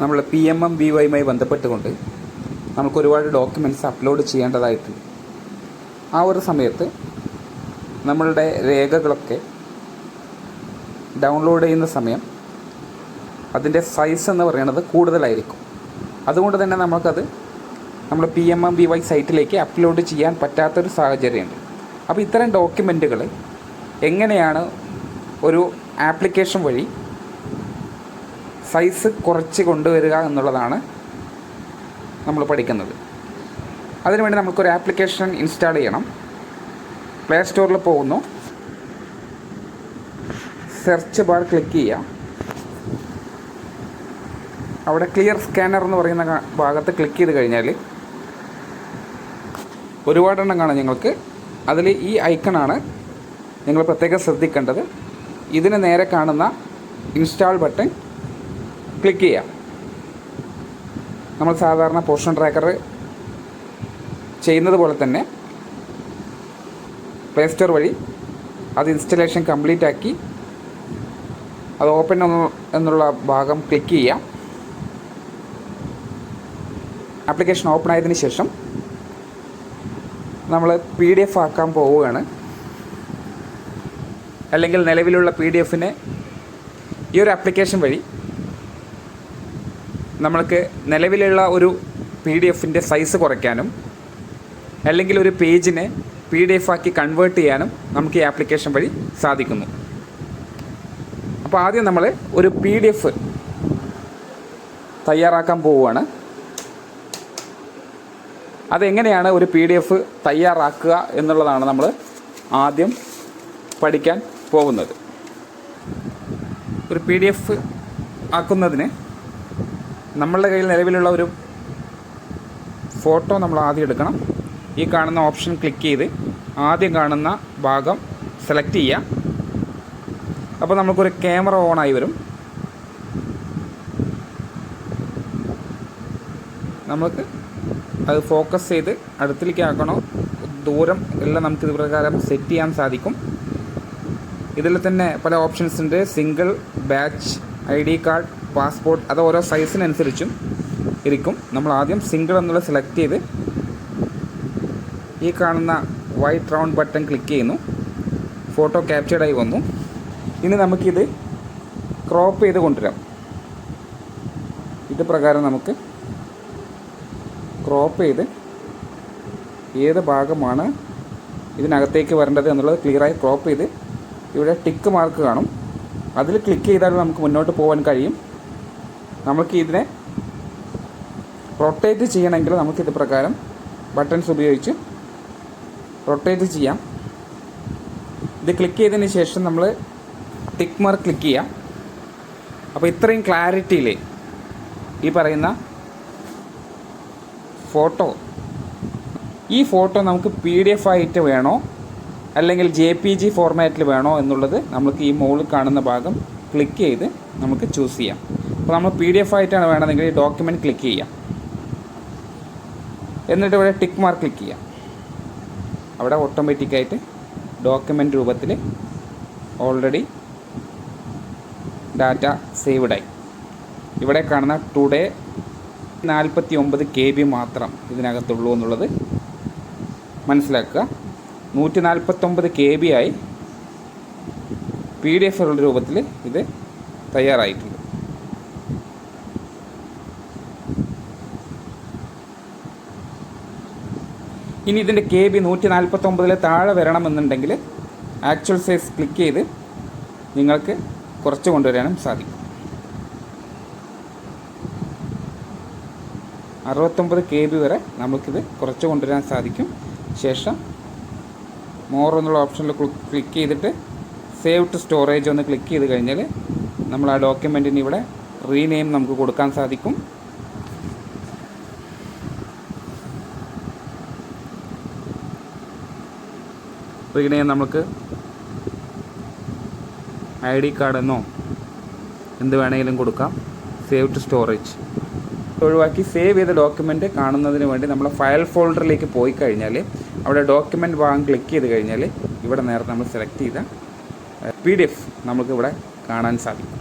നമ്മൾ P M M B വൈയുമായി ബന്ധപ്പെട്ടുകൊണ്ട് നമുക്ക് ഒരുപാട് ഡോക്യുമെന്റ്സ് അപ്ലോഡ് ചെയ്യേണ്ടതായിട്ടുണ്ട്. ആ ഒരു സമയത്ത് നമ്മളുടെ രേഖകളൊക്കെ ഡൗൺലോഡ് ചെയ്യുന്ന സമയം അതിന്റെ സൈസ് എന്ന് പറയുന്നത് കൂടുതലായിരിക്കും. അതുകൊണ്ട് തന്നെ നമുക്കത് നമ്മൾ P M M B Y സൈറ്റിലേക്ക് upload ചെയ്യാൻ പറ്റാത്തൊരു സാഹചര്യമുണ്ട്. അപ്പോൾ ഇത്തരം ഡോക്യുമെന്റുകൾ എങ്ങനെയാണ് ഒരു ആപ്ലിക്കേഷൻ വഴി സൈസ് കുറച്ച് കൊണ്ടുവരിക എന്നുള്ളതാണ് നമ്മൾ പഠിക്കുന്നത്. അതിനുവേണ്ടി നമുക്കൊരു ആപ്ലിക്കേഷൻ ഇൻസ്റ്റാൾ ചെയ്യണം. പ്ലേ സ്റ്റോറിൽ പോകുന്നു. സെർച്ച് ബാർ ക്ലിക്ക് ചെയ്യാം അവിടെ ക്ലിയർ സ്കാനർ എന്ന് പറയുന്ന ഭാഗത്ത് ക്ലിക്ക് ചെയ്ത് കഴിഞ്ഞാൽ ഒരുപാടെണ്ണം കാണാം ഞങ്ങൾക്ക് അതിൽ ഈ ഐക്കണാണ് നിങ്ങൾ പ്രത്യേകം ശ്രദ്ധിക്കേണ്ടത്. ഇതിന് നേരെ കാണുന്ന ഇൻസ്റ്റാൾ ബട്ടൺ ക്ലിക്ക് ചെയ്യാം. നമ്മൾ സാധാരണ പോർഷൻ ട്രാക്കർ ചെയ്യുന്നത് പോലെ തന്നെ പ്ലേ സ്റ്റോർ വഴി അത് ഇൻസ്റ്റലേഷൻ കംപ്ലീറ്റ് ആക്കി അത് ഓപ്പൺ എന്നുള്ള ഭാഗം ക്ലിക്ക് ചെയ്യാം. ആപ്ലിക്കേഷൻ ഓപ്പൺ ആയതിനു ശേഷം നമ്മൾ പി ഡി എഫ് ആക്കാൻ പോവുകയാണ്. അല്ലെങ്കിൽ നിലവിലുള്ള പി ഡി എഫിനെ ഈ ഒരു ആപ്ലിക്കേഷൻ വഴി നമ്മൾക്ക് നിലവിലുള്ള ഒരു പി ഡി എഫിന്റെ സൈസ് കുറയ്ക്കാനും അല്ലെങ്കിൽ ഒരു പേജിനെ പി ഡി എഫ് ആക്കി കൺവേർട്ട് ചെയ്യാനും നമുക്ക് ഈ ആപ്ലിക്കേഷൻ വഴി സാധിക്കുന്നു. അപ്പോൾ ആദ്യം നമ്മൾ ഒരു പി ഡി എഫ് തയ്യാറാക്കാൻ പോവുകയാണ്. അതെങ്ങനെയാണ് ഒരു പി ഡി എഫ് തയ്യാറാക്കുക എന്നുള്ളതാണ് നമ്മൾ ആദ്യം പഠിക്കാൻ പോകുന്നത്. ഒരു പി ഡി എഫ് ആക്കുന്നതിന് നമ്മളുടെ കയ്യിൽ നിലവിലുള്ള ഒരു ഫോട്ടോ നമ്മൾ ആദ്യം എടുക്കണം. ഈ കാണുന്ന ഓപ്ഷൻ ക്ലിക്ക് ചെയ്ത് ആദ്യം കാണുന്ന ഭാഗം സെലക്ട് ചെയ്യാം അപ്പോൾ നമുക്കൊരു ക്യാമറ ഓണായി വരും. നമുക്ക് അത് ഫോക്കസ് ചെയ്ത് അടുത്തിലേക്ക് ആക്കണോ? ദൂരം എല്ലാം നമുക്ക് ഇത് പ്രകാരം സെറ്റ് ചെയ്യാൻ സാധിക്കും. ഇതിൽ തന്നെ പല ഓപ്ഷൻസ് ഉണ്ട്. Single batch I D card passport അത് ഓരോ സൈസിനനുസരിച്ചും ഇരിക്കും. നമ്മൾ ആദ്യം സിംഗിൾ എന്നുള്ള സെലക്ട് ചെയ്ത് ഈ കാണുന്ന വൈറ്റ് റൗണ്ട് ബട്ടൺ ക്ലിക്ക് ചെയ്യുന്നു. ഫോട്ടോ ക്യാപ്ചേർഡായി വന്നു. ഇനി നമുക്കിത് ക്രോപ്പ് ചെയ്ത് കൊണ്ടുവരാം. ഇത് പ്രകാരം നമുക്ക് ക്രോപ്പ് ചെയ്ത് ഏത് ഭാഗമാണ് ഇതിനകത്തേക്ക് വരേണ്ടത് എന്നുള്ളത് ക്ലിയറായി ക്രോപ്പ് ചെയ്ത് ഇവിടെ ടിക്ക് മാർക്ക് കാണും. അതിൽ ക്ലിക്ക് ചെയ്താൽ നമുക്ക് മുന്നോട്ട് പോകാൻ കഴിയും. നമുക്ക് ഇതിനെ റൊട്ടേറ്റ് ചെയ്യണമെങ്കിൽ നമുക്കിത് പ്രകാരം ബട്ടൺസ് ഉപയോഗിച്ച് റൊട്ടേറ്റ് ചെയ്യാം. ഇത് ക്ലിക്ക് ചെയ്തതിന് ശേഷം നമ്മൾ ടിക്ക് മാർക്ക് ക്ലിക്ക് ചെയ്യാം. അപ്പോൾ ഇത്രയും ക്ലാരിറ്റിയിൽ ഈ പറയുന്ന ഫോട്ടോ ഈ ഫോട്ടോ നമുക്ക് പി ഡി എഫ് ആയിട്ട് വേണോ? അല്ലെങ്കിൽ ജെ പി ജി ഫോർമാറ്റിൽ വേണോ എന്നുള്ളത് നമുക്ക് ഈ മുകളിൽ കാണുന്ന ഭാഗം ക്ലിക്ക് ചെയ്ത് നമുക്ക് ചൂസ് ചെയ്യാം. അപ്പോൾ നമ്മൾ പി ഡി എഫ് ആയിട്ടാണ് വേണമെങ്കിൽ ഈ ഡോക്യുമെന്റ് ക്ലിക്ക് ചെയ്യാം. എന്നിട്ട് ഇവിടെ ടിക്ക് മാർക്ക് ക്ലിക്ക് ചെയ്യാം. അവിടെ ഓട്ടോമാറ്റിക്കായിട്ട് ഡോക്യുമെന്റ് രൂപത്തിൽ ഓൾറെഡി ഡാറ്റ സേവ്ഡായി ഇവിടെ കാണുന്ന ടുഡേ നാൽപ്പത്തി ഒമ്പത് കെ ബി മാത്രം ഇതിനകത്തുള്ളൂ എന്നുള്ളത് മനസ്സിലാക്കുക. നൂറ്റി നാൽപ്പത്തൊമ്പത് കെ ബി ആയി പി ഡി എഫ് രൂപത്തിൽ ഇത് തയ്യാറായിട്ടുണ്ട്. ഇനി ഇതിന്റെ കെ ബി നൂറ്റി നാൽപ്പത്തൊമ്പതിൽ താഴെ വരണമെന്നുണ്ടെങ്കിൽ ആക്ച്വൽ സൈസ് ക്ലിക്ക് ചെയ്ത് നിങ്ങൾക്ക് കുറച്ച് കൊണ്ടുവരാനും സാധിക്കും. അറുപത്തൊമ്പത് കെ ബി വരെ നമുക്കിത് കുറച്ച് കൊണ്ടുവരാൻ സാധിക്കും. ശേഷം മോർ എന്നുള്ള ഓപ്ഷനിൽ ക്ലിക്ക് ചെയ്തിട്ട് സേവ് ടു സ്റ്റോറേജ് ഒന്ന് ക്ലിക്ക് ചെയ്ത് കഴിഞ്ഞാൽ നമ്മൾ ആ ഡോക്യുമെന്റിന് ഇവിടെ റീനെയിം നമുക്ക് കൊടുക്കാൻ സാധിക്കും. റീനെയിം നമുക്ക് ഐ ഡി കാർഡെന്നോ എന്ത് വേണമെങ്കിലും കൊടുക്കാം. സേവ് ടു സ്റ്റോറേജ് ഒഴിവാക്കി സേവ് ചെയ്ത ഡോക്യുമെന്റ് കാണുന്നതിന് വേണ്ടി നമ്മൾ ഫയൽ ഫോൾഡറിലേക്ക് പോയി കഴിഞ്ഞാൽ അവിടെ ഡോക്യുമെന്റ് ഭാഗം ക്ലിക്ക് ചെയ്ത് കഴിഞ്ഞാൽ ഇവിടെ നേരത്തെ നമ്മൾ സെലക്ട് ചെയ്ത പി ഡി എഫ് നമുക്കിവിടെ കാണാൻ സാധിക്കും.